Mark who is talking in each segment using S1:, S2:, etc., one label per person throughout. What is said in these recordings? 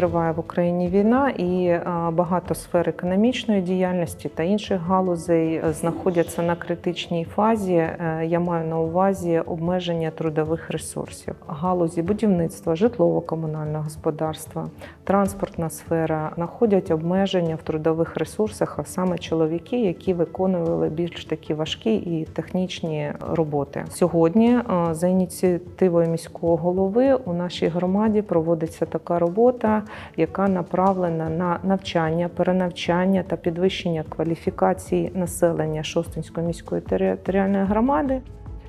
S1: триває в Україні війна, і е, багато сфер економічної діяльності та інших галузей е, знаходяться на критичній фазі. Е, Я маю на увазі обмеження трудових ресурсів. Галузі будівництва, житлово-комунального господарства, транспортна сфера знаходять обмеження в трудових ресурсах, а саме чоловіки, які виконували більш такі важкі і технічні роботи. Сьогодні за ініціативою міського голови у нашій громаді проводиться така робота, яка направлена на навчання, перенавчання та підвищення кваліфікації населення Шостинської міської територіальної громади.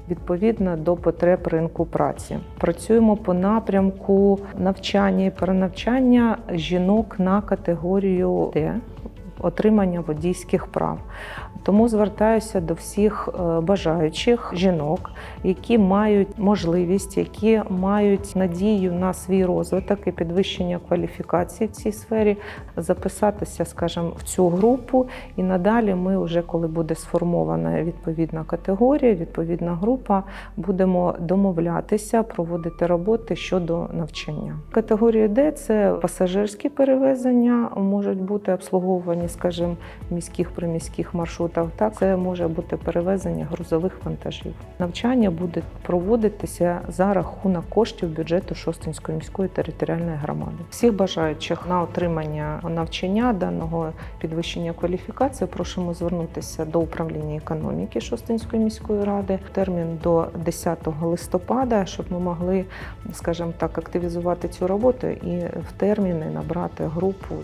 S1: Відповідно до потреб ринку праці працюємо по напрямку навчання і перенавчання жінок на категорію Д отримання водійських прав. Тому звертаюся до всіх е, бажаючих жінок, які мають можливість, які мають надію на свій розвиток і підвищення кваліфікації в цій сфері, записатися, скажімо, в цю групу. І надалі ми, вже коли буде сформована відповідна категорія, відповідна група, будемо домовлятися, проводити роботи щодо навчання. Категорія Д це пасажирські перевезення, можуть бути обслуговувані, скажімо, міських приміських маршрутах. Так, це може бути перевезення грузових вантажів. Навчання буде проводитися за рахунок коштів бюджету Шостинської міської територіальної громади. Всіх бажаючих на отримання навчання даного підвищення кваліфікації просимо звернутися до управління економіки Шостинської міської ради термін до 10 листопада, щоб ми могли, скажімо так, активізувати цю роботу і в терміни набрати групу.